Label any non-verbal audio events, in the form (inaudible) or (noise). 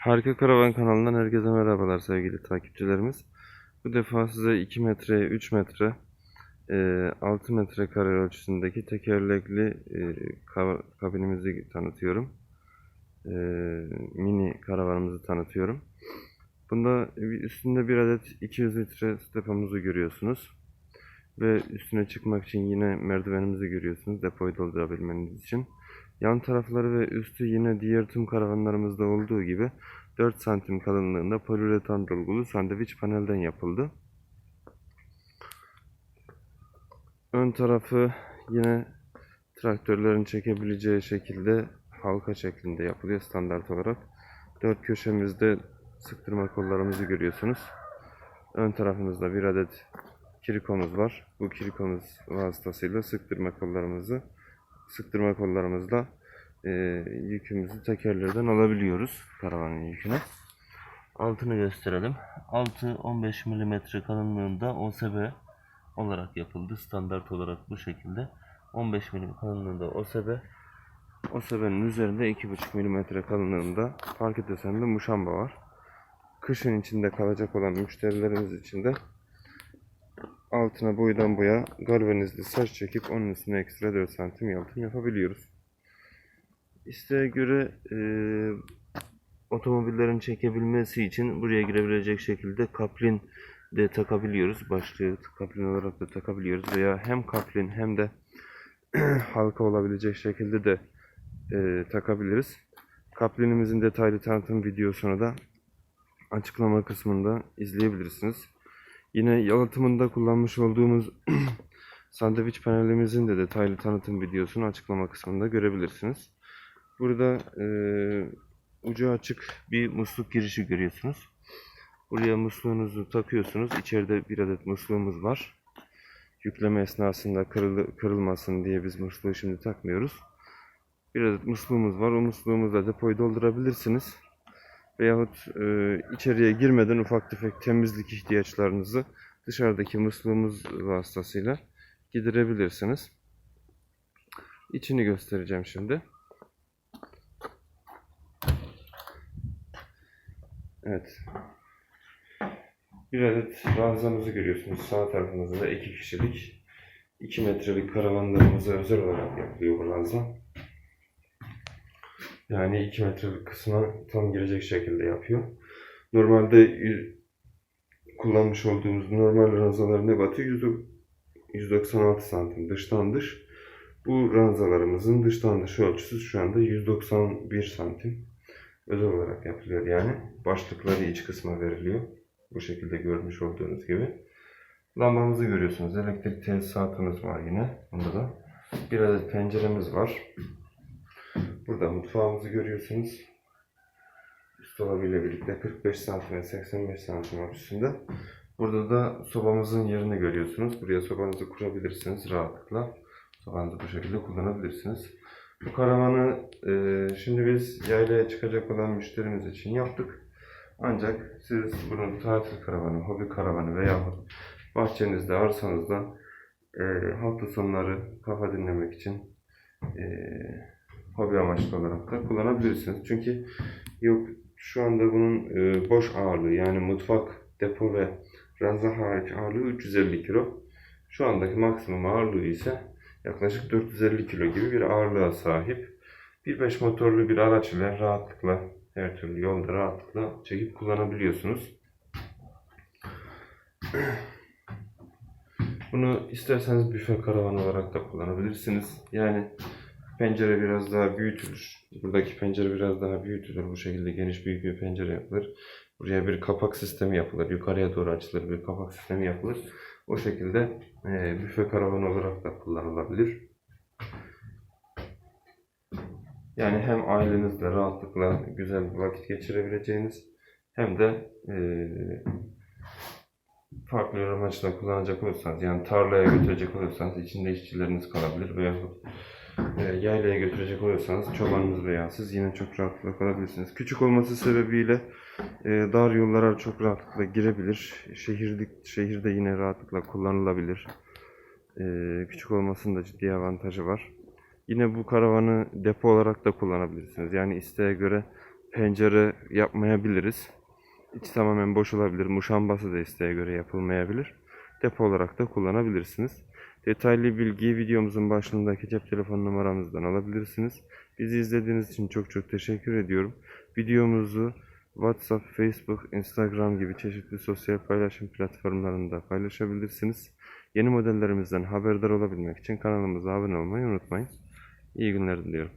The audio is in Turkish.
Harika Karavan kanalından herkese merhabalar sevgili takipçilerimiz. Bu defa size 2 metre, 3 metre, e, 6 metre kare ölçüsündeki tekerlekli e, ka- kabinimizi tanıtıyorum. E, mini karavanımızı tanıtıyorum. Bunda üstünde bir adet 200 litre depomuzu görüyorsunuz. Ve üstüne çıkmak için yine merdivenimizi görüyorsunuz depoyu doldurabilmeniz için. Yan tarafları ve üstü yine diğer tüm karavanlarımızda olduğu gibi 4 santim kalınlığında poliüretan dolgulu sandviç panelden yapıldı. Ön tarafı yine traktörlerin çekebileceği şekilde halka şeklinde yapılıyor standart olarak. Dört köşemizde sıktırma kollarımızı görüyorsunuz. Ön tarafımızda bir adet kirikomuz var. Bu kirikomuz vasıtasıyla sıktırma kollarımızı sıktırma kollarımızla e, yükümüzü tekerlerden alabiliyoruz karavanın yükünü. Altını gösterelim. Altı 15 mm kalınlığında OSB olarak yapıldı. Standart olarak bu şekilde. 15 mm kalınlığında OSB. OSB'nin üzerinde 2,5 mm kalınlığında parke desenli muşamba var. Kışın içinde kalacak olan müşterilerimiz için de altına boydan boya galvanizli saç çekip onun üstüne ekstra 4 santim yalıtım yapabiliyoruz. İsteğe göre e, otomobillerin çekebilmesi için buraya girebilecek şekilde kaplin de takabiliyoruz. Başlığı kaplin olarak da takabiliyoruz veya hem kaplin hem de (clears throat) halka olabilecek şekilde de e, takabiliriz. Kaplinimizin detaylı tanıtım videosunu da açıklama kısmında izleyebilirsiniz. Yine yalıtımında kullanmış olduğumuz (clears throat) sandviç panelimizin de detaylı tanıtım videosunu açıklama kısmında görebilirsiniz. Burada e, ucu açık bir musluk girişi görüyorsunuz. Buraya musluğunuzu takıyorsunuz. İçeride bir adet musluğumuz var. Yükleme esnasında kırıl, kırılmasın diye biz musluğu şimdi takmıyoruz. Bir adet musluğumuz var. O musluğumuzla depoyu doldurabilirsiniz. Veyahut e, içeriye girmeden ufak tefek temizlik ihtiyaçlarınızı dışarıdaki musluğumuz vasıtasıyla giderebilirsiniz. İçini göstereceğim şimdi. Evet. Bir adet ranzamızı görüyorsunuz. Sağ tarafımızda iki kişilik 2 metrelik karavanlarımıza özel olarak yapılıyor bu ranza. Yani 2 metrelik kısmına tam girecek şekilde yapıyor. Normalde kullanmış olduğumuz normal ranzaların ebatı 100 196 santim dıştan dış. Bu ranzalarımızın dıştan dış ölçüsü şu anda 191 santim. Özel olarak yapılıyor yani. Başlıkları iç kısma veriliyor. Bu şekilde görmüş olduğunuz gibi. Lambamızı görüyorsunuz. Elektrik tesisatımız var yine. Bunda da. Bir adet penceremiz var. Burada mutfağımızı görüyorsunuz. Üst dolabıyla birlikte 45 santim ve 85 santim ölçüsünde. Burada da sobamızın yerini görüyorsunuz. Buraya sobanızı kurabilirsiniz rahatlıkla. Sobanızı bu şekilde kullanabilirsiniz. Bu karavanı e, şimdi biz yaylaya çıkacak olan müşterimiz için yaptık. Ancak siz bunu tatil karavanı, hobi karavanı veya bahçenizde, arsanızda e, hafta sonları kafa dinlemek için e, hobi amaçlı olarak da kullanabilirsiniz. Çünkü yok şu anda bunun e, boş ağırlığı yani mutfak, depo ve ranza hariç ağırlığı 350 kilo. Şu andaki maksimum ağırlığı ise yaklaşık 450 kilo gibi bir ağırlığa sahip. 1.5 motorlu bir araç ile rahatlıkla her türlü yolda rahatlıkla çekip kullanabiliyorsunuz. Bunu isterseniz büfe karavan olarak da kullanabilirsiniz. Yani pencere biraz daha büyütülür. Buradaki pencere biraz daha büyütülür. Bu şekilde geniş büyük bir pencere yapılır. Buraya bir kapak sistemi yapılır. Yukarıya doğru açılır bir kapak sistemi yapılır. O şekilde e, büfe karavan olarak da kullanılabilir. Yani hem ailenizle rahatlıkla güzel vakit geçirebileceğiniz hem de e, farklı amaçla kullanacak olursanız yani tarlaya götürecek olursanız içinde işçileriniz kalabilir veya e, yaylaya götürecek olursanız çobanınız veya siz yine çok rahatlıkla kalabilirsiniz. Küçük olması sebebiyle e, dar yollara çok rahatlıkla girebilir. Şehirde, şehirde yine rahatlıkla kullanılabilir. E, küçük olmasının da ciddi avantajı var. Yine bu karavanı depo olarak da kullanabilirsiniz. Yani isteğe göre pencere yapmayabiliriz. İçi tamamen boş olabilir. Muşambası da isteğe göre yapılmayabilir. Depo olarak da kullanabilirsiniz. Detaylı bilgiyi videomuzun başlığındaki cep telefon numaramızdan alabilirsiniz. Bizi izlediğiniz için çok çok teşekkür ediyorum. Videomuzu WhatsApp, Facebook, Instagram gibi çeşitli sosyal paylaşım platformlarında paylaşabilirsiniz. Yeni modellerimizden haberdar olabilmek için kanalımıza abone olmayı unutmayın. İyi günler diliyorum.